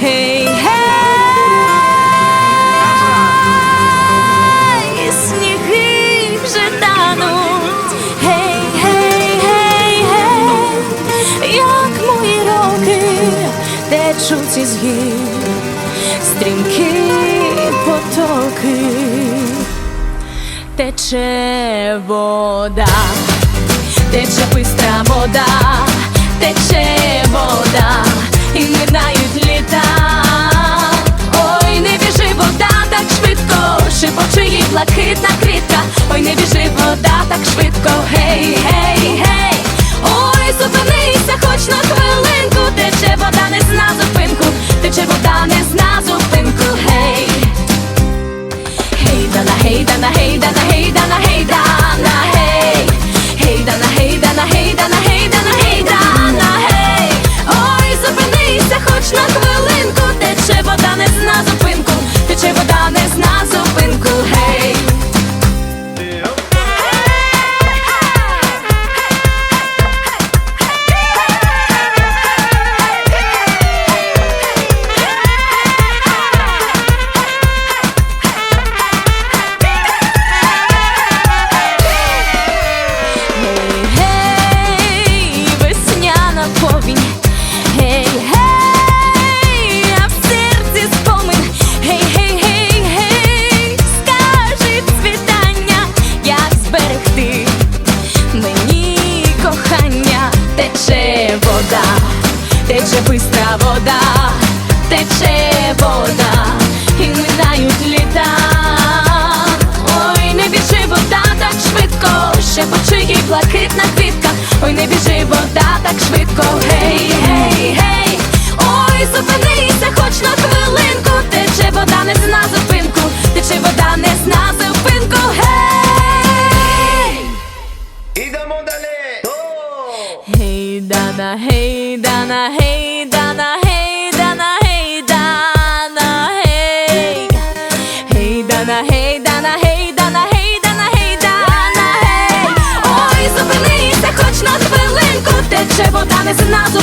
Гей, гей, сніги вже тануть, гей, гей, гей, гей, як мої роки течуть із гір, стрімкі потоки, тече вода, тече пистра вода. точно твоя вода, тече вода, і минають літа. Ой, не біжи вода так швидко, ще почує блакитна квітка. Ой, не біжи вода так швидко. Гей, гей, гей, ой, зупинися, хоч на хвилинку. Тече вода не зна зупинку, тече вода не зна зупинку. Гей, ідемо далі. Гей, дана, гей, дана, гей. Honest enough